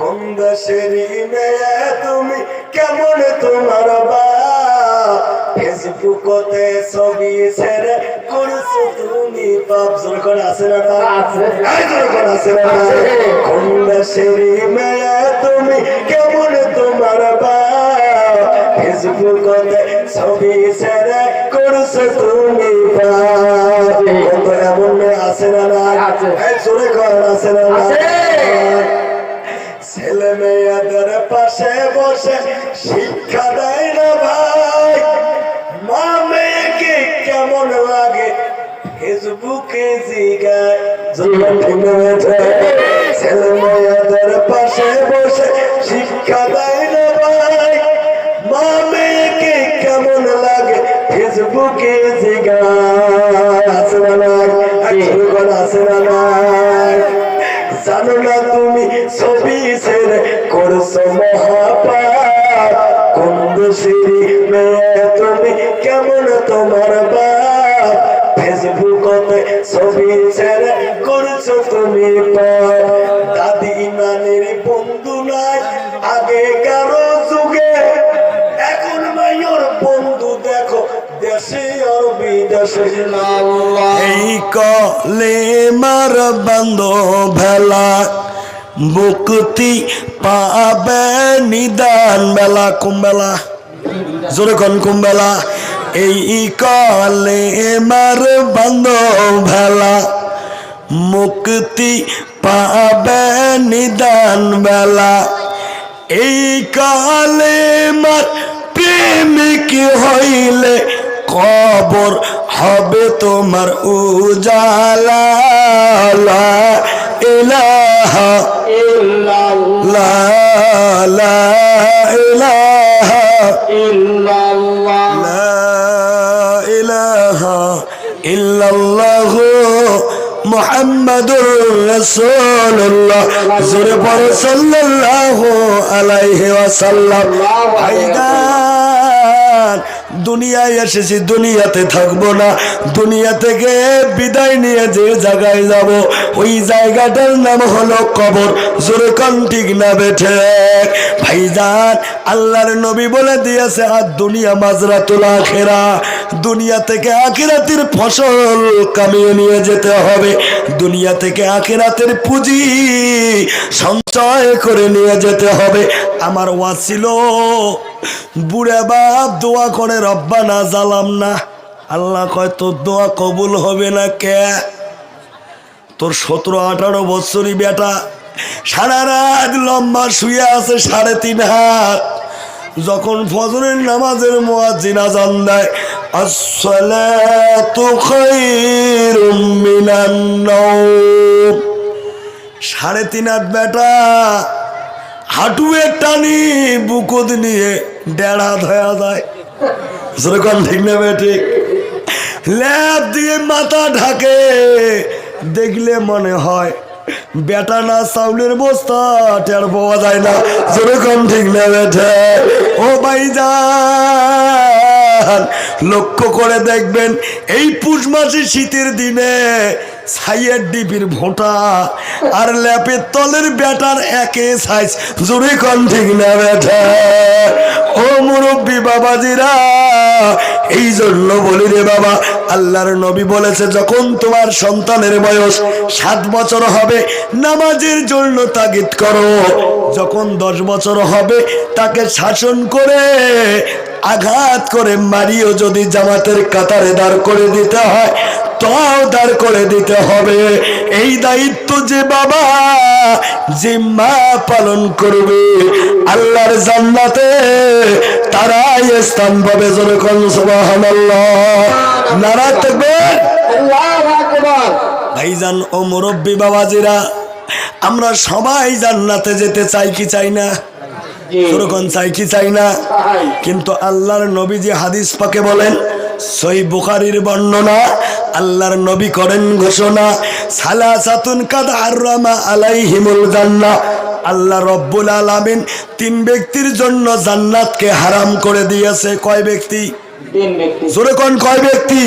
কোন দেশেরই মেয়ে তুমি কেমন তোমার বা ফেসবুকতে ছবি ছেড়ে করছ তুমি পাপ যখন আছে না আছে। এই যখন আছে না। কোন দেশেরই মেয়ে তুমি কেমন তোমার বা ফেসবুকতে ছবি ছেড়ে করছ তুমি পাপ এমন আছে না আছে। জোরে কর আছে না আছে। ছেলে মেয়েদের পাশে বসে শিক্ষা দেয় না ভাই। মা মেয়েকে কেমন লাগে ফেসবুকে জিগায়? ছেলে মেয়েদের পাশে বসে শিক্ষা দেয় না ভাই। মা মেয়েকে কেমন লাগে ফেসবুকে না আছে না জানো না তুমি ছবি করছ মহাপাপ। কোন মেয়ে, তুমি কেমন তোমার বাপ? ফেসবুকতে ছেড়ে করছ তুমি পাপ। দাদি নানির বন্ধু নাই আগে কারও যুগে। এখন মাইয়র বন্ধু দেখো, দেশে আর বিদেশে। এই কলে মার বান্ধ ভেলা মুক্তি পাবে নিদান বেলা, কুম্বেলা। জোরে কন, কুম্বেলা। এই কলে মার বান্ধ ভেলা মুক্তি পাবে নিদান বেলা। এই কালে মার প্রেমিক হইলে কবর হবে তোমার উজালা ইলাহা ইল্লাল্লাহ মুহাম্মাদুর রাসূলুল্লাহ। জোরে পড়ো সাল্লাল্লাহু আলাইহি ওয়াসাল্লাম। ভাইজান দুনিয়ায় এসেছি, দুনিয়াতে থাকব না। দুনিয়া থেকে বিদায় নিয়ে যে জায়গায় যাব, ওই জায়গাটার নাম হলো কবর। জোরে কন ঠিক না বেঠে ভাইজান, আল্লাহর নবী বলে দিয়েছে, আর দুনিয়া মাজরা তোলা আখেরা। দুনিয়া থেকে আখেরাতের ফসল কামিয়ে নিয়ে যেতে হবে। দুনিয়া থেকে আখেরাতের পুঁজি সঞ্চয় করে নিয়ে যেতে হবে। আমার ওয়াজ ছিল বুড়ে বাপ, দোয়া করে রব্বা না জালাম না আল্লাহ কয়, তোর দোয়া কবুল হবে না কে? তোর সতেরো, আঠারো বছরই বেটা। সারা রাত লম্বা শুয়ে আছে সাড়ে তিন হাত। যখন ফজরের নামাজের মোয়াজ্জিন আজান দেয় সাড়ে তিন হাত বেটা হাঁটুয়ে টানি বুকুদ নিয়ে হাত হয়ে যায়। যেরকম ঠিক নেবে ঠিক। ল্যাব দিয়ে মাথা ঢাকে, দেখলে মনে হয় বেটা না চাউলের বস্তা, টের পাওয়া যায় না। যেরকম ঠিক না বেঠে ও ভাই লক্ষ্য করে দেখবেন, এই পুষ মাসে শীতের দিনে ছাইয়ের ডিপির ভোঁটা আর ল্যাপের তলের বেটার একে সাইজ জোরে কন ঠিক না বেঠে ও মুরব্বী বাবাজিরা, এই জন্য বলি রে বাবা, আল্লাহর নবী বলেছে, যখন তোমার সন্তানের বয়স সাত বছর হবে, নামাজের জন্য তাগিদ করো। যখন দশ বছর হবে, তাকে শাসন করে, আঘাত করে মারিও যদি জামাতের কাতারে দাঁড় করে দিতে হয় দাঁড় করে দিতে হবে। এই দায়িত্ব যে বাবা যে মা পালন করবে আল্লাহর জান্নাতে তারাই স্থান পাবে যেরকম সুবহানাল্লাহ। নারা থাকবে? আল্লাহু আকবার। ভাইজান ও মুরব্বী বাবাজিরা আমরা সবাই জান্নাতে যেতে চাই কি চাই না? জি। চাই কি চাই না? কিন্তু আল্লাহর নবী যে হাদিস পাকে বলেন সই বুখারির বর্ণনা আল্লাহর নবী করেন ঘোষণা সালাসাতুন কাদ আলাই হিমুল জান্না আল্লাহ রব্বুল আলামিন তিন ব্যক্তির জন্য জান্নাতকে হারাম করে দিয়েছে। কয় ব্যক্তি? জোরে কোন কয় ব্যক্তি?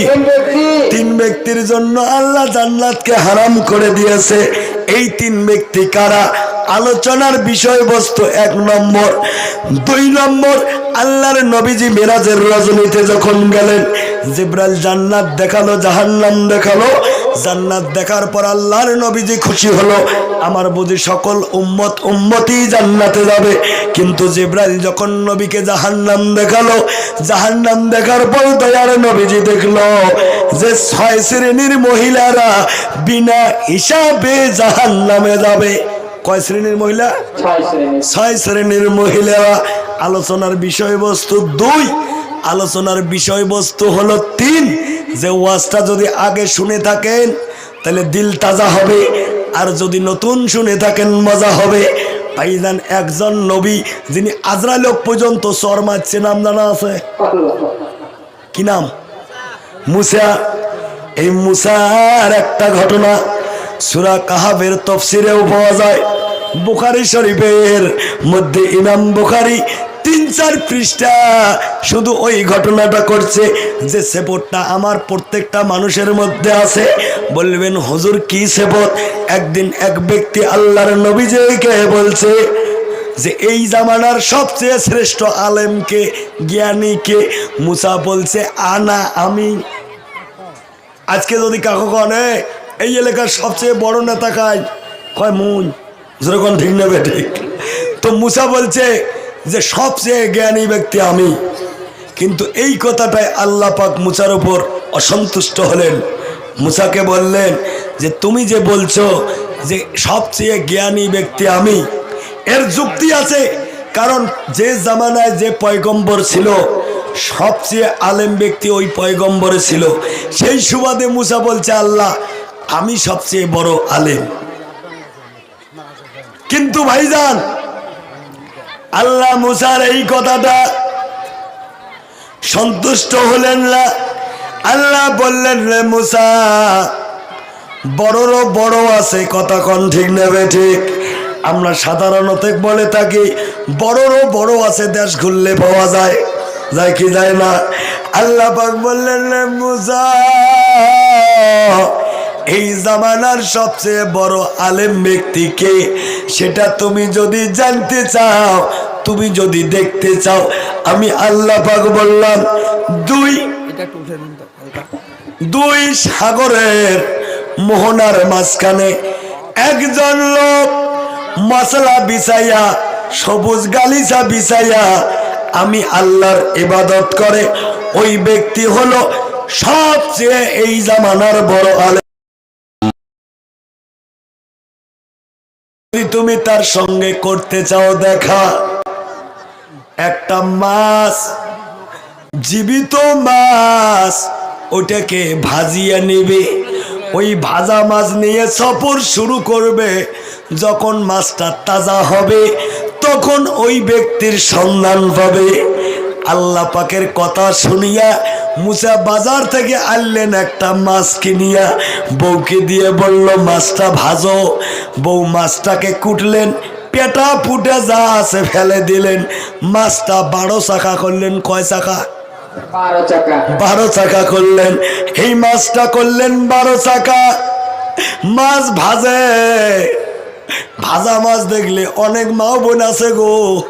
তিন ব্যক্তির জন্য আল্লাহ জান্নাতকে হারাম করে দিয়েছে। এই তিন ব্যক্তি কারা? আলোচনার বিষয়বস্তু এক নম্বর। দুই নম্বর আল্লাহর নবীজি মেরাজের রজনীতে যখন গেলেন জিব্রাইল জান্নাত দেখাল জাহান্নাম দেখাল। জান্নাত দেখার পর আল্লাহর নবীজি খুশি হলো। আমার বুঝি সকল উম্মত উম্মতি জান্নাতে যাবে। কিন্তু জিব্রাইল যখন নবীকে জাহান্নাম দেখাল জাহান্নাম দেখার পর দয়ার নবীজি দেখল যে ছয় শ্রেণির মহিলারা বিনা হিসাবে জাহান্নামে যাবে। কয় শ্রেণির মহিলা? ছয় শ্রেণি ছয় শ্রেণির মহিলারা। আলোচনার বিষয়বস্তু দুই। আলোচনার বিষয়বস্তু হলো তিন। যে ওয়াজটা যদি আগে শুনে থাকেন, তাহলে দিল তাজা হবে। আর যদি নতুন শুনে থাকেন, মজা হবে। ভাইজান, একজন নবী যিনি আজরালোক পর্যন্ত চর মারছে, নাম জানা আছে? কি নাম? মুসা। এই মুসার একটা ঘটনা সুরা কাহাবের তফসিরেও পাওয়া যায়। বুখারি শরীফের মধ্যে ইমাম বুখারি তিন চার পৃষ্ঠা শুধু ওই ঘটনাটা করছে যে সেপটটা আমার প্রত্যেকটা মানুষের মধ্যে আছে। বলবেন, হুজুর, কি সেপট একদিন এক ব্যক্তি আল্লাহর নবীজকে বলছে যে, এই জামানার সবচেয়ে শ্রেষ্ঠ আলেমকে, জ্ঞানীকে মুসা বলছে, আনা আমি। আজকে যদি কাকু কনে, এই এলাকার সবচেয়ে বড় নেতা কাজ কয় মুন যেরকম ঠিক নেবে ঠিক। তো মুসা বলছে যে সবচেয়ে জ্ঞানী ব্যক্তি আমি। কিন্তু এই কথাটাই আল্লাহ পাক মুসার উপর অসন্তুষ্ট হলেন। মুসাকে বললেন যে, তুমি যে বলছো যে, সবচেয়ে জ্ঞানী ব্যক্তি আমি, এর যুক্তি আছে। কারণ যে জামানায় যে পয়গম্বর ছিল, সবচেয়ে আলেম ব্যক্তি ওই পয়গম্বরে ছিল। সেই সুবাদে মুসা বলছে, আল্লাহ, আমি সবচেয়ে বড় আলেম। কিন্তু ভাইজান আল্লাহ মুসার এই কথাটা সন্তুষ্ট হলেন না। আল্লাহ বললেন, রে মুসা, বড়রও বড় আছে, কথা কন ঠিক নেবে ঠিক? আমরা সাধারণত বলে থাকি, বড়রও বড় আছে, দেশ ঘুরলে পাওয়া যায় যায় কি যায় না? আল্লাহ বললেন, রে মুসা এই জামানার সবচেয়ে বড় আলেম ব্যক্তিকে সেটা তুমি যদি জানতে চাও তুমি যদি দেখতে চাও আমি আল্লাহ পাক বললাম দুই দুই সাগরের মোহনার মাঝখানে একজন লোক মশলা বিছাইয়া সবুজ গালিচা বিছাইয়া আমি আল্লাহর ইবাদত করে ওই ব্যক্তি হলো সবচেয়ে এই জামানার বড় আলে যদি তুমি তার সঙ্গে করতে চাও দেখা, একটা মাছ, জীবিত মাছ, ওটাকে ভাজিয়ে নেবে। ওই ভাজা মাছ নিয়ে সফর শুরু করবে। যখন মাছটা তাজা হবে, তখন ওই ব্যক্তির সন্ধান পাবে। আল্লাহ পাকের কথা শুনিয়া মুসা বাজার থেকে আনলেন একটা মাছ কিনিয়া। বউকে দিয়ে বলল মাছটা ভাজো। বউ মাছটাকে কুটলেন পেটা ফুটে যা আছে ফেলে দিলেন। মাছটা বারো চাকা করলেন কয় চাকা? বারো চাকা। করলেন। এই মাছটা করলেন বারো চাকা। মাছ ভাজে। ভাজা মাছ দেখলে অনেক মাও বোন আছে গো।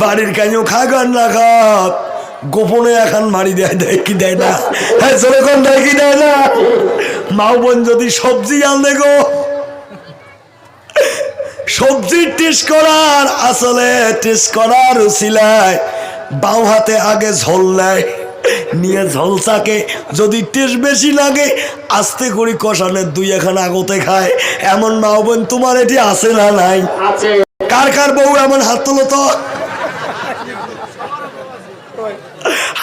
বাড়ির কাজও খাগান না খাক গোপনে এখন মারি দেয় দেয় কি দেয় না? হ্যাঁ সেরকম দেয় কি দেয় না? মাও বোন যদি সবজি আনলে গো। সবজির টেস্ট করার আসলে টেস্ট করার উচিলায় বাও হাতে আগে ঝোল নেয় নিয়ে ঝলসাকে যদি টেস্ট বেশি লাগে আস্তে করে কষানের দুই এখন আগতে খায়। এমন মা বোন তোমার এটি আছে না নাই? কার কার বউ এমন হাত তোলো তো?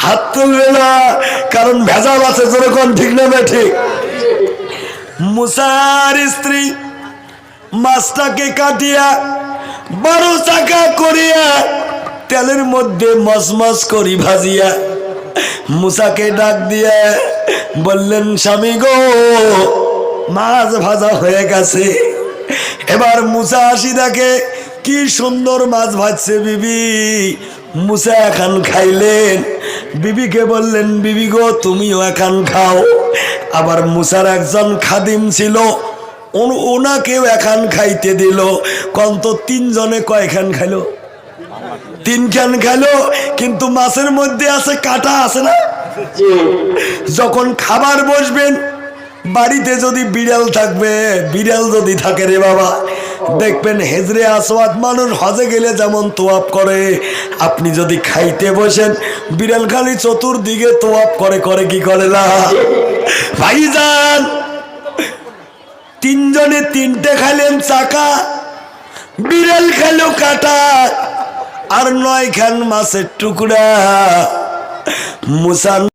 হাত তুলবে না, কারণ ভেজাল আছে, যেরকম ঠিক না ঠিক। মুসার স্ত্রী মাছটাকে কাটিয়া বারো চাকা করিয়া তেলের মধ্যে মসমস করি ভাজিয়া মুসাকে ডাক দিয়ে বললেন, স্বামী গো, মাছ ভাজা হয়ে গেছে। এবার মুসা আসি দেখে কি সুন্দর মাছ ভাজছে বিবি। মুসা এখন খাইলেন। বিবিকে বললেন বিবি গো তুমিও এখন খাও। আবার মুসার একজন খাদিম ছিল ওন- ওনাকেও এখান খাইতে দিল। কন্ত তিনজনে কয়খান খাইলো? তিন খান খাইলো কিন্তু মাছের মধ্যে আছে কাটা আছে না? যখন খাবার বসবেন বাড়িতে যদি বিড়াল থাকবে বিড়াল যদি থাকে রে বাবা দেখবেন হেজরে আসওয়াদ মানুষ হজে গেলে যেমন তোয়াপ করে। আপনি যদি খাইতে বসেন, বিড়াল খালি চতুর্দিকে তোয়াপ করে করে কি করে না? ভাইজান, তিনজনে তিনটে খাইলেন চাকা, বিড়াল খেলো কাটা, আর নয় খান মাছের টুকরা। মুসান